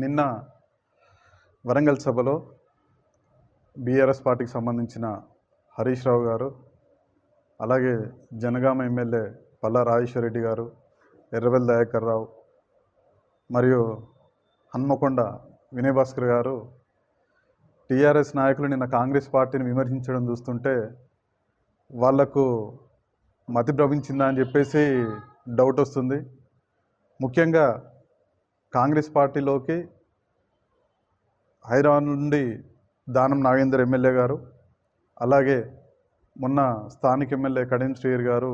నిన్న వరంగల్ సభలో బీఆర్ఎస్ పార్టీకి సంబంధించిన హరీష్ రావు గారు అలాగే జనగామ ఎమ్మెల్యే పల్లా రాజేశ్వరరెడ్డి గారు ఎర్రవెల్ దయాకర్ రావు మరియు హన్మకొండ వినయభాస్కర్ గారు టీఆర్ఎస్ నాయకులు నిన్న కాంగ్రెస్ పార్టీని విమర్శించడం చూస్తుంటే వాళ్ళకు మతి భ్రమించిందా అని చెప్పేసి డౌట్ వస్తుంది. ముఖ్యంగా కాంగ్రెస్ పార్టీలోకి హైదరాబాద్ నుండి దానం నాగేందర్ ఎమ్మెల్యే గారు అలాగే మొన్న స్థానిక ఎమ్మెల్యే కడియం శ్రీహరి గారు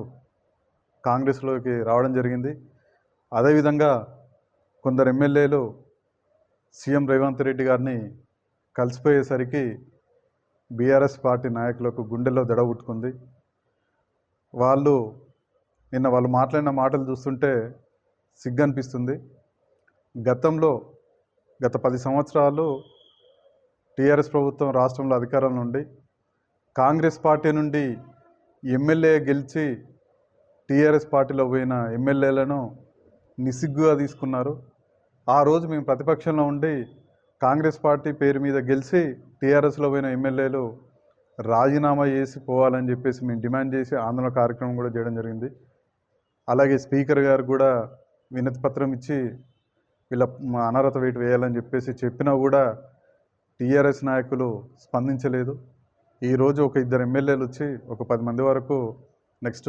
కాంగ్రెస్లోకి రావడం జరిగింది. అదేవిధంగా కొందరు ఎమ్మెల్యేలు సీఎం రేవంత్ రెడ్డి గారిని కలిసిపోయేసరికి బీఆర్ఎస్ పార్టీ నాయకులకు గుండెల్లో దడబుట్టుకుంది వాళ్ళు నిన్న వాళ్ళు మాట్లాడిన మాటలు చూస్తుంటే సిగ్గు అనిపిస్తుంది గతంలో గత పది సంవత్సరాలు టీఆర్ఎస్ ప్రభుత్వం రాష్ట్రంలో అధికారం నుండి కాంగ్రెస్ పార్టీ నుండి ఎమ్మెల్యే గెలిచి టీఆర్ఎస్ పార్టీలో పోయిన ఎమ్మెల్యేలను నిసిగ్గుగా తీసుకున్నారు. ఆ రోజు మేము ప్రతిపక్షంలో ఉండి కాంగ్రెస్ పార్టీ పేరు మీద గెలిచి టీఆర్ఎస్లో పోయిన ఎమ్మెల్యేలు రాజీనామా చేసి పోవాలని చెప్పేసి మేము డిమాండ్ చేసి ఆందోళన కార్యక్రమం కూడా చేయడం జరిగింది. అలాగే స్పీకర్ గారు కూడా వినతిపత్రం ఇచ్చి వీళ్ళ అనర్హత వేటు వేయాలని చెప్పేసి చెప్పినా కూడా టీఆర్ఎస్ నాయకులు స్పందించలేదు. ఈరోజు ఒక ఇద్దరు ఎమ్మెల్యేలు వచ్చి ఒక పది మంది వరకు నెక్స్ట్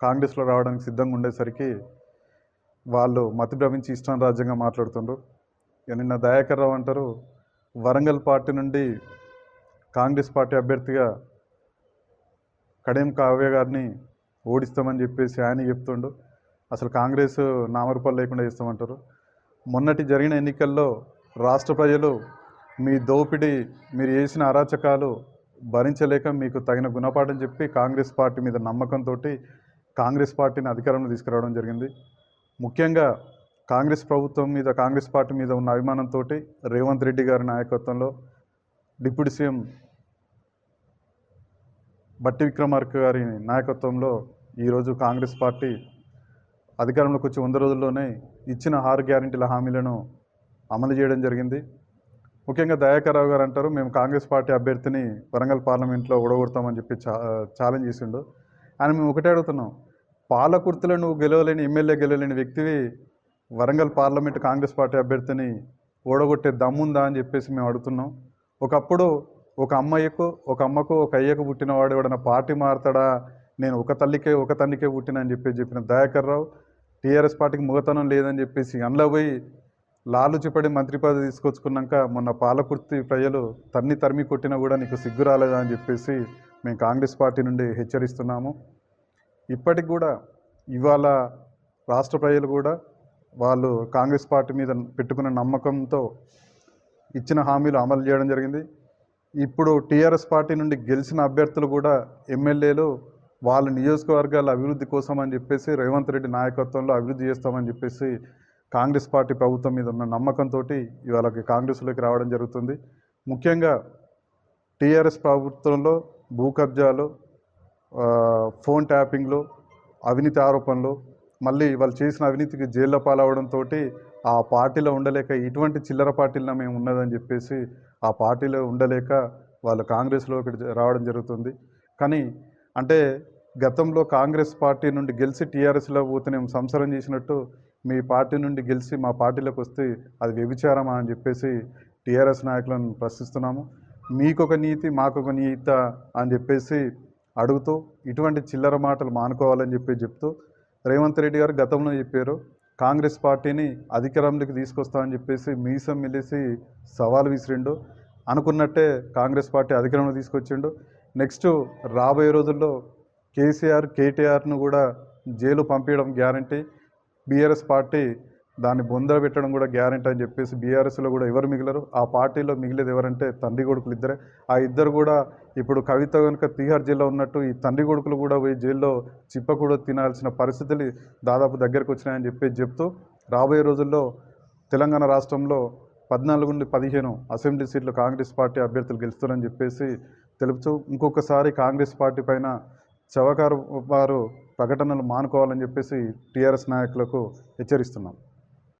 కాంగ్రెస్లో రావడానికి సిద్ధంగా ఉండేసరికి వాళ్ళు మతి భ్రమించి ఇష్టం రాజ్యంగా మాట్లాడుతుండ్రు. నిన్న దయాకర్ రావు అంటారు వరంగల్ పార్టీ నుండి కాంగ్రెస్ పార్టీ అభ్యర్థిగా కడియం కావ్య గారిని ఓడిస్తామని చెప్పేసి ఆయన చెప్తుండు. అసలు కాంగ్రెస్ నామరూపాలు లేకుండా చేస్తామంటారు. మొన్నటి జరిగిన ఎన్నికల్లో రాష్ట్ర ప్రజలు మీ దోపిడీ మీరు చేసిన అరాచకాలు భరించలేక మీకు తగిన గుణపాఠం చెప్పి కాంగ్రెస్ పార్టీ మీద నమ్మకంతో కాంగ్రెస్ పార్టీని అధికారంలో తీసుకురావడం జరిగింది. ముఖ్యంగా కాంగ్రెస్ ప్రభుత్వం మీద కాంగ్రెస్ పార్టీ మీద ఉన్న అభిమానంతో రేవంత్ రెడ్డి గారి నాయకత్వంలో డిప్యూటీ సీఎం బట్టి విక్రమార్క గారి నాయకత్వంలో ఈరోజు కాంగ్రెస్ పార్టీ అధికారంలోకి వచ్చి వంద రోజుల్లోనే ఇచ్చిన ఆరు గ్యారెంటీల హామీలను అమలు చేయడం జరిగింది. ముఖ్యంగా దయాకర్రావు గారు అంటారు మేము కాంగ్రెస్ పార్టీ అభ్యర్థిని వరంగల్ పార్లమెంట్లో ఓడగొడతామని చెప్పి చా ఛాలెంజ్ చేసిండు. ఆయన మేము ఒకటే అడుగుతున్నాం పాలకుర్తిలో నువ్వు గెలవలేని ఎమ్మెల్యే గెలవలేని వ్యక్తివి వరంగల్ పార్లమెంట్ కాంగ్రెస్ పార్టీ అభ్యర్థిని ఓడగొట్టే దమ్ముందా అని చెప్పేసి మేము అడుగుతున్నాం. ఒకప్పుడు ఒక అమ్మాయికు ఒక అమ్మకు ఒక అయ్యకు పుట్టినవాడు ఎవడన్నా పార్టీ మారుతాడా? నేను ఒక తల్లికే ఒక తండ్రికే పుట్టిన అని చెప్పేసి చెప్పిన దయాకర్ రావు టీఆర్ఎస్ పార్టీకి మూగతనం లేదని చెప్పేసి అందులో పోయి లాలుచిపడి మంత్రి పదవి తీసుకొచ్చుకున్నాక మొన్న పాలకుర్తి ప్రజలు తన్ని తరిమి కొట్టినా కూడా నీకు సిగ్గు రాలేదా అని చెప్పేసి మేము కాంగ్రెస్ పార్టీ నుండి హెచ్చరిస్తున్నాము. ఇప్పటికి కూడా ఇవాళ రాష్ట్ర ప్రజలు కూడా వాళ్ళు కాంగ్రెస్ పార్టీ మీద పెట్టుకున్న నమ్మకంతో ఇచ్చిన హామీలు అమలు చేయడం జరిగింది. ఇప్పుడు టీఆర్ఎస్ పార్టీ నుండి గెలిచిన అభ్యర్థులు కూడా ఎమ్మెల్యేలు వాళ్ళ నియోజకవర్గాల అభివృద్ధి కోసం అని చెప్పేసి రేవంత్ రెడ్డి నాయకత్వంలో అభివృద్ధి చేస్తామని చెప్పేసి కాంగ్రెస్ పార్టీ ప్రభుత్వం మీద ఉన్న నమ్మకంతో ఇవాళకి కాంగ్రెస్లోకి రావడం జరుగుతుంది. ముఖ్యంగా టీఆర్ఎస్ ప్రభుత్వంలో భూ కబ్జాలు ఫోన్ ట్యాపింగ్లు అవినీతి ఆరోపణలు మళ్ళీ వాళ్ళు చేసిన అవినీతికి జైల్లో పాలవడంతో ఆ పార్టీలో ఉండలేక ఇటువంటి చిల్లర పార్టీలో మేము ఉన్నదని చెప్పేసి ఆ పార్టీలో ఉండలేక వాళ్ళు కాంగ్రెస్లోకి రావడం జరుగుతుంది. కానీ అంటే గతంలో కాంగ్రెస్ పార్టీ నుండి గెలిచి టీఆర్ఎస్లో పోతేనేమో సంసారం చేసినట్టు మీ పార్టీ నుండి గెలిచి మా పార్టీలోకి వస్తే అది వ్యభిచారమా అని చెప్పేసి టీఆర్ఎస్ నాయకులను ప్రశ్నిస్తున్నాము. మీకొక నీతి మాకొక నీత అని చెప్పేసి అడుగుతూ ఇటువంటి చిల్లర మాటలు మానుకోవాలని చెప్పి చెప్తూ రేవంత్ రెడ్డి గారు గతంలో చెప్పారు కాంగ్రెస్ పార్టీని అధికారంలోకి తీసుకొస్తామని చెప్పేసి మీసం మిలిసి సవాల్ విసిరిండు. అనుకున్నట్టే కాంగ్రెస్ పార్టీ అధికారంలో తీసుకొచ్చిండు. నెక్స్ట్ రాబోయే రోజుల్లో కేసీఆర్ కేటీఆర్ను కూడా జైలు పంపించడం గ్యారంటీ. బీఆర్ఎస్ పార్టీ దాన్ని బొందర పెట్టడం కూడా గ్యారెంటీ అని చెప్పేసి బీఆర్ఎస్లో కూడా ఎవరు మిగిలరు? ఆ పార్టీలో మిగిలేదు ఎవరంటే తండ్రి కొడుకులు ఇద్దరే. ఆ ఇద్దరు కూడా ఇప్పుడు కవిత కనుక తీహార్ జైల్లో ఉన్నట్టు ఈ తండ్రి కొడుకులు కూడా పోయి జైల్లో చిప్పకూడ తినాల్సిన పరిస్థితులు దాదాపు దగ్గరకు వచ్చినాయని చెప్పేసి చెప్తూ రాబోయే రోజుల్లో తెలంగాణ రాష్ట్రంలో పద్నాలుగు నుండి పదిహేను అసెంబ్లీ సీట్లు కాంగ్రెస్ పార్టీ అభ్యర్థులు గెలుస్తారని చెప్పేసి తెలుపుతూ ఇంకొకసారి కాంగ్రెస్ పార్టీ పైన చవకారు వారు ప్రకటనలు మానుకోవాలని చెప్పేసి టీఆర్ఎస్ నాయకులకు హెచ్చరిస్తున్నాం.